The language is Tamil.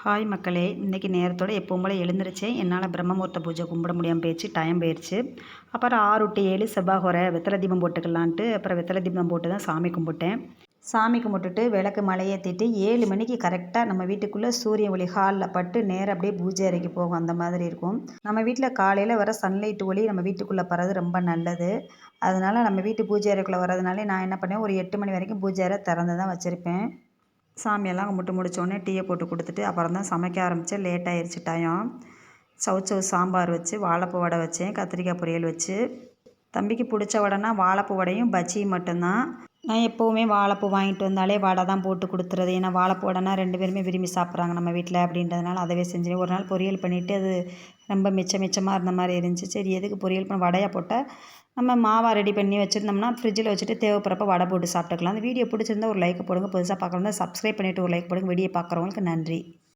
ஹாய் மக்களே இன்றைக்கி நேரத்தோட எப்பவும் போல் எழுந்திரிச்சேன் என்னால் பிரம்மமுகூர்த்த பூஜை கும்பிட முடியாமல் போயிடுச்சு டைம் போயிடுச்சு. அப்புறம் ஆறு டு ஏழு செவ்வாய் வெத்தலை தீபம் போட்டுக்கலான்ட்டு அப்புறம் வெத்தலை தீபம் போட்டு தான் சாமி கும்பிட்டேன். சாமி கும்பிட்டுட்டு விளக்கு மலையேற்றிட்டு ஏழு மணிக்கு கரெக்டாக நம்ம வீட்டுக்குள்ளே சூரிய ஒளி ஹாலில் பட்டு நேராக அப்படியே பூஜை அறைக்கு போகும் அந்த மாதிரி இருக்கும். நம்ம வீட்டில் காலையில் வர சன்லைட் ஒளி நம்ம வீட்டுக்குள்ளே பறது ரொம்ப நல்லது. அதனால் நம்ம வீட்டு பூஜை அறைக்குள்ளே வரதுனாலே நான் என்ன பண்ணேன் ஒரு எட்டு மணி வரைக்கும் பூஜை அறை திறந்து தான் வச்சுருப்பேன். சாமியெல்லாம் கும்பிட்டு முடித்தோடனே டீயை போட்டு கொடுத்துட்டு அப்புறம் தான் சமைக்க ஆரம்பித்தேன் லேட் ஆயிடுச்சு டயம் சவுச்சவு சாம்பார் வச்சு வாழைப்பூ வடை வச்சேன் கத்திரிக்காய் பொரியல் வச்சு. தம்பிக்கு பிடிச்ச வடைனா வாழைப்பூ வடையும் பஜ்ஜியும் மட்டும்தான். நான் எப்போவுமே வாழைப்பூ வாங்கிட்டு வந்தாலே வடை தான் போட்டு கொடுத்துறது ஏன்னா வாழைப்பூ வடைனா ரெண்டு பேருமே விரும்பி சாப்பிட்றாங்க நம்ம வீட்டில் அப்படின்றதுனால அதவே செஞ்சேன் ஒரு நாள் பொரியல் பண்ணிவிட்டு அது ரொம்ப மிச்சம் மிச்சமாக இருந்த மாதிரி இருந்துச்சு. சரி எதுக்கு பொரியல் பண்ண? வடையாக போட்டால் நம்ம மாவாக ரெடி பண்ணி வச்சுருந்தோம்னா ஃப்ரிட்ஜில் வச்சுட்டு தேவைப்படுறப்ப வடை போட்டு சாப்பிட்டுக்கலாம். அந்த வீடியோ பிடிச்சிருந்தா ஒரு லைக் போடுங்க. புதுசாக பார்க்குறதா சப்ஸ்கிரைப் பண்ணிவிட்டு ஒரு லைக் போடுங்க. வீடியோ பார்க்குறவங்களுக்கு நன்றி.